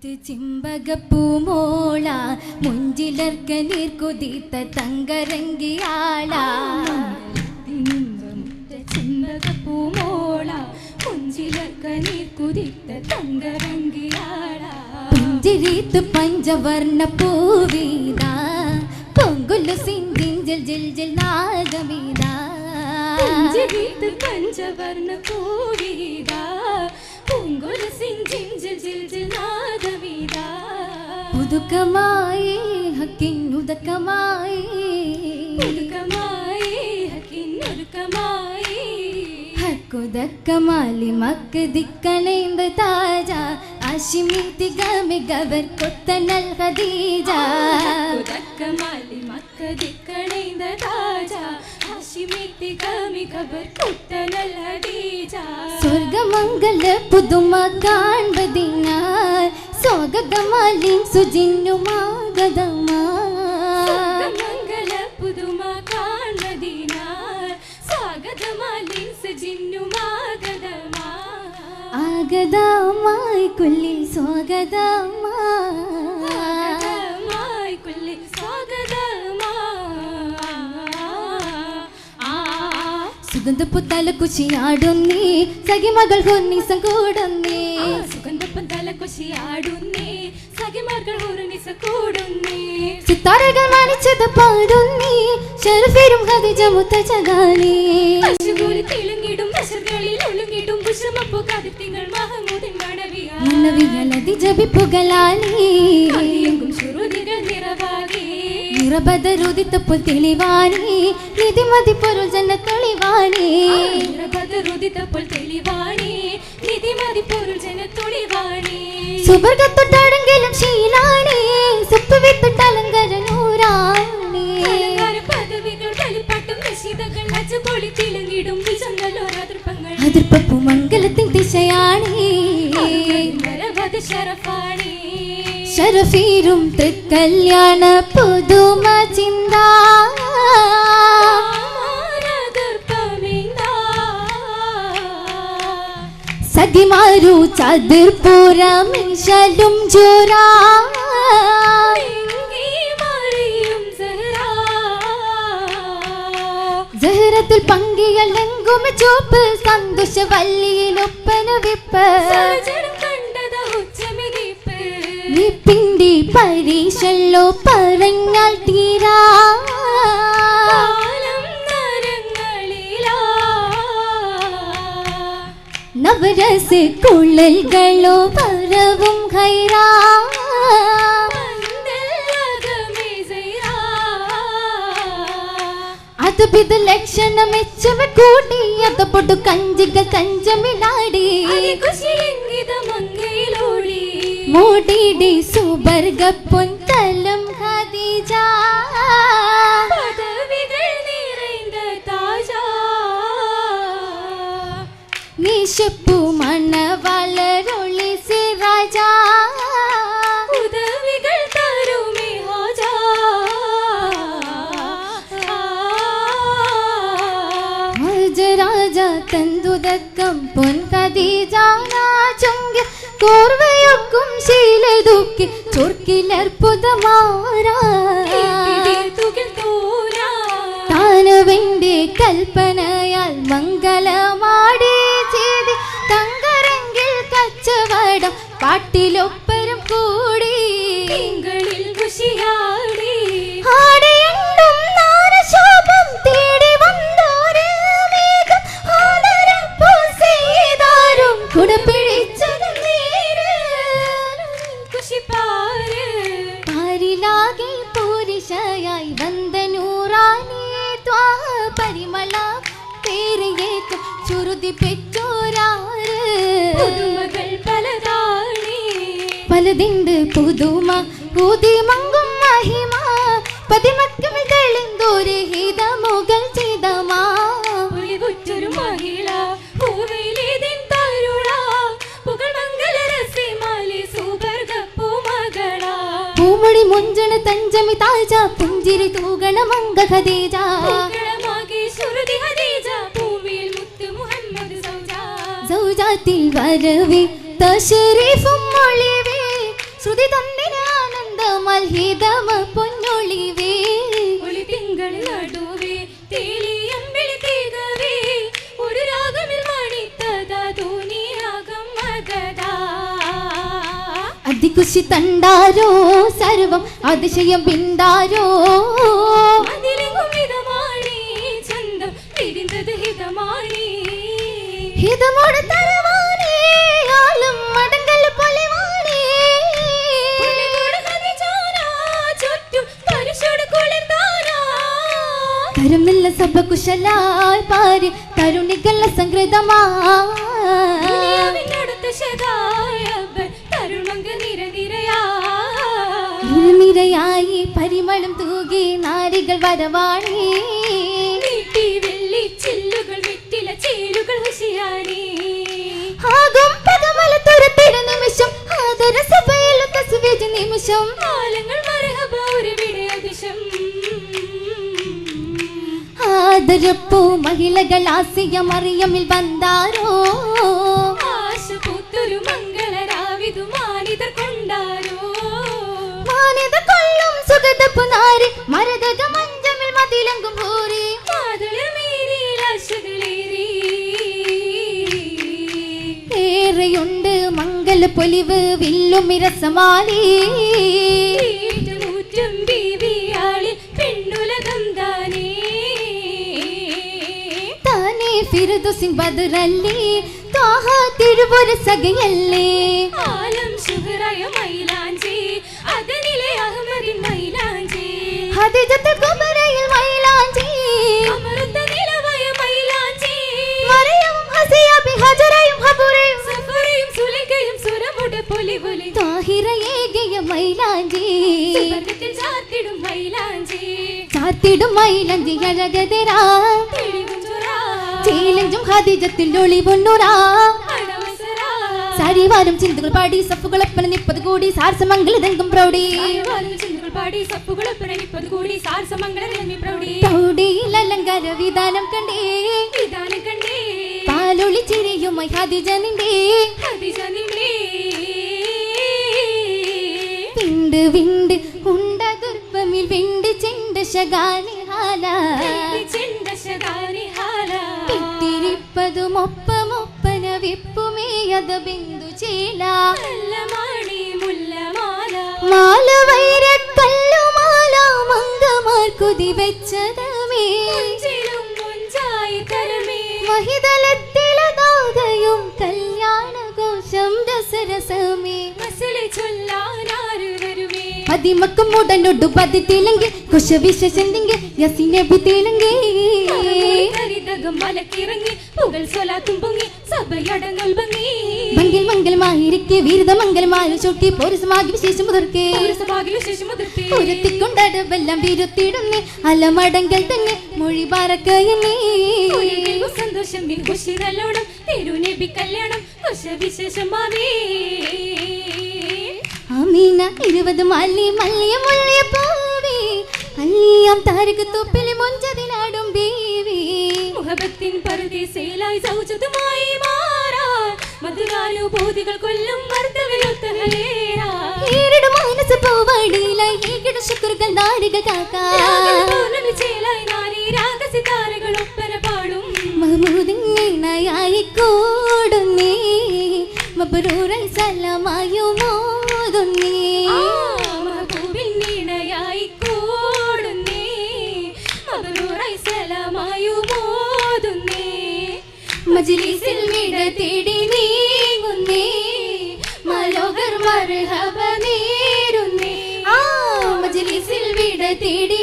മുത്ത് ചിമ്പകപ്പൂമോള മുഞ്ചിലർക്ക നീർ കുതിത്ത തങ്കരങ്കിയാള ചിന്തകപ്പൂമോള കുഞ്ചിലക്ക നീർ കുതിത്ത തങ്കരങ്കിയാള പുഞ്ചിരീത്ത് പഞ്ചവർണ്ണ പൂവീത പൊങ്കുലു സിഞ്ചിഞ്ചിൽ ജിൽ ജിൽ നാഗമീത പുഞ്ചിരിത്ത് പഞ്ചവർണ്ണ പൂവീത പൂങ്കുല സിഞ്ചിഞ്ചിൽ ഉതുക്കമായി ഹക്കിന്നുതക്കമായി ഉരുക്കമായി ഹക്കിനൊരുക്കമായി ഹക്കുതക്കമാലി മക്ക് ദിക്കണൈന്ത് താജ അഷിമീതി ഗമി ഗവർ കൊത്തനൽ ഖദീജ. ഉദക്കമാലി മക്ക് ദിക്കണൈന്ത താജ ഹഷിമിത്തി കമി ഖബർ കുത്തനൽ ഹദീജ സ്വർഗമംഗല പുതുമ കാൺപതിനാൽ സ്വാഗതമാലിൻ സുജിന്നുമാഗതമാ മംഗള പുതുമ കാൺമദീനാർ സ്വാഗതമാലിൻ സജിന്നുമാഗതമാ ആഗതമായി കുല്ലിൽ സ്വാഗതമാ. സ്വാഗതമായി കുല്ലി സ്വാഗതമാ. ആ. സുഗന്ധപ്പുത്തല കുശിയാടുന്നീ സഖിമകൾ കൊന്നീസം കൂടുന്നീ സുഗന്ധപ്പൻ തലക്കൊശിയാടുന്നേ സഖിമാർകൾ ഒരു നിസ കൂടുന്നേ. സിത്താരകൾ മണിച്ചത് പാടുന്നീ ഷെർഫിരും ഖദീജ മുത്തച്ചകാലി അശുകൂലി തിളുങ്ങിടും വശകളിൽ ഒളുങ്ങിടും കുശമപ്പോ കതിത്തിങ്ങൾ മഹമൂദിൻ മണവിയാ മുന്നവിയലതി ജപിപ്പുകളാലി അലിയെങ്കും ശ്രുതികൾ നിറവാകെ. നിറബദരുദിത്തപ്പോൾ തെളിവാണി നിധിമതി പൊരുൾ ജന പൊരുൾ ജനത്തൊളിവാണി ശീലാണി. സുപ്പ് അതിർപ്പപ്പു മംഗലത്തിൻ ദിശയാണി. തൃക്കല്യാണ പുതുമ ചിന്ത സഖിമാരു ചതിർപ്പുറമിശലും ജോരാ. ജഹരത്തിൽ പങ്കികൾ എങ്കും ചോപ്പ് സന്തോഷ വല്ലിയിലൊപ്പന വിപ്പ്. പിണ്ടി പരീക്ഷല്ലോ പറഞ്ഞാൽ തീരാ. அவரசு குழல்களோ பரவும் கைரா அது பிது லட்சணம் எச்சவ கூடி அத பொட்டு கஞ்சிக கஞ்சமிலாடி குஷி எங்கித மங்கையிலோடி மூடிடி சுபர்க பொன் തന്തുതക്കം പൊൻ ഖദീജ ശീലതൂക്കി കോർവയൊക്കും ശീലതുക്കി ചൊർക്കിലർപ്പുതമാരാ താനവന്റെ കൽപ്പനയാൽ മംഗളമാടി ചുരുതി പെറ്റോരാറ് പലതിണ്ട് പുതുമ പുതിമങ്കും മഹിമ. പതിമക്കും തെളിന്തോര് ഹിതമുകൾ ചിതമാ പൂമൊഴി മുഞ്ചണ തഞ്ചമി താജ പുഞ്ചിരി തൂകണ മംഗ ഖദീജ വരവേ തശരീഫും മൊളിവേ ശ്രുതി തന്നിന് പൊന്നൊളിവേ. ഒളി തിങ്കൾ നടുവേ ഒരു രാഗമിൽ മണിത്തതാ ധൂനി രാഗം മകതാ. അതികുശി തണ്ടാരോ സർവം അതിശയം പിണ്ടാരോ? ഹിതമാണി. ഹിതമോട് കുശലായി പാരി. ഇരുനിരയായി പരിമളം തൂകി നാരികൾ വരവാണി വെറ്റില ചേലുകൾ. ആകും പദമല തുരത്തിട നിമിഷം ആദര സഭയിൽ നിമിഷം കാലങ്ങൾ മരഹബ ഒരു. ആദരപ്പൂ മഹിളകൾ ആസിയ മറിയമിൽ വന്നാരോ? ആശ പൂത്തൊരു മംഗളരാവിതു മാനിതർ കൊണ്ടാരോ? മാനിത കൊള്ളും സുഗത നാരി മരതക മഞ്ചമിൽ മതിലങ്കും ഭൂരി ഏറെയുണ്ട് മംഗല പൊലിവ് ഫിറുദുസിൻ ബദറല്ലേ താഹ തിരുവൊര സകയല്ലേ ഹദിജത്ത് കുബരയിൽ മൈലാഞ്ചി മറിയവും ഹസിയബി ഹജറയും ഹബുറയും താഹിറയേകിയ മൈലാഞ്ചി. ചാത്തിടും മൈലഞ്ചി. അഴകതിരാ. ചീലഞ്ചും ഹദിജത്തിൽ ഒളിവുണ്ണുറാ സരിവാരം ചിന്തകൾ പാടി സഫുകളപ്പന നിപ്പത് കൂടി സാരസമംഗലതങ്കം പ്രൗഢി. പ്രൗഢിയിൽ അലങ്കാര വിധാനം കണ്ടേ. പാലൊളി ചിരിയുമായി ഹദിജ നിന്നേ വിണ്ട് വിണ്ട് ഉണ്ട ദുർപ്പമിൽ വിണ്ട് ചെണ്ട ശകാനി ഹാല. ഇത്തിരിപ്പതും ഒപ്പമൊപ്പന വിപ്പുമേയത് ബിന്ദു ചേല മാല വൈരക്കല്ലുമാല മങ്കമാർ കുതി വെച്ചതമേ മഹിതലത്തിലതാകയും കല്യാണഘോഷം രസരസമേ പതിമക്കും ഉടനൊടു പതിത്തിലെങ്കിൽ കുശവിശേഷന്തെങ്കിൽ യസിനെ ബുദ്ധിയിലെങ്കിൽ മലക്കിറങ്ങി പുകൾ സൊലാത്തും പൊങ്ങി സഭയടങ്ങൾ ഭംഗി. മംഗൽ മംഗലമായിരിക്കെ വീരത മംഗലമായ ചൊട്ടി പോരസമാകി വിശേഷം മുതർക്കേ. വിശേഷം മുതിർത്തി ഉരത്തിക്കൊണ്ടടവെല്ലാം വീരുത്തിടുന്നേ അലമടങ്കൽ തന്നെ മൊഴി പാറക്കയന്നേ ഉയർന്നു സന്തോഷം ബിൻ തിരുനബി കല്യാണം ഖുശ വിശേഷമാവേ അമീന ഇരുപത് മല്ലി മല്ലിയ മുള്ളിയ പൂവി. അല്ലിയാം താരക തൊപ്പിലെ മൊഞ്ചതിലാടും ബീവി. മുഹബത്തിൻ പറുദീസയിലായി സൗചിതമായി മാറാൻ മധുരാനുഭൂതികൾ കൊല്ലും മർദ്ദവിലൊത്തഹലേരാ ഈരട് മാനസ പൂവടിയിലായി ശുക്രുകൾ നാരി രാഗസിതാരകൾ ഒപ്പന പാടും. കൂടുന്നേ. തേടി നീങ്ങുന്നേ മനോഹർ മർഹബ നേരുന്നേ. ആ മജ്ലിസിൽ വിട തേടി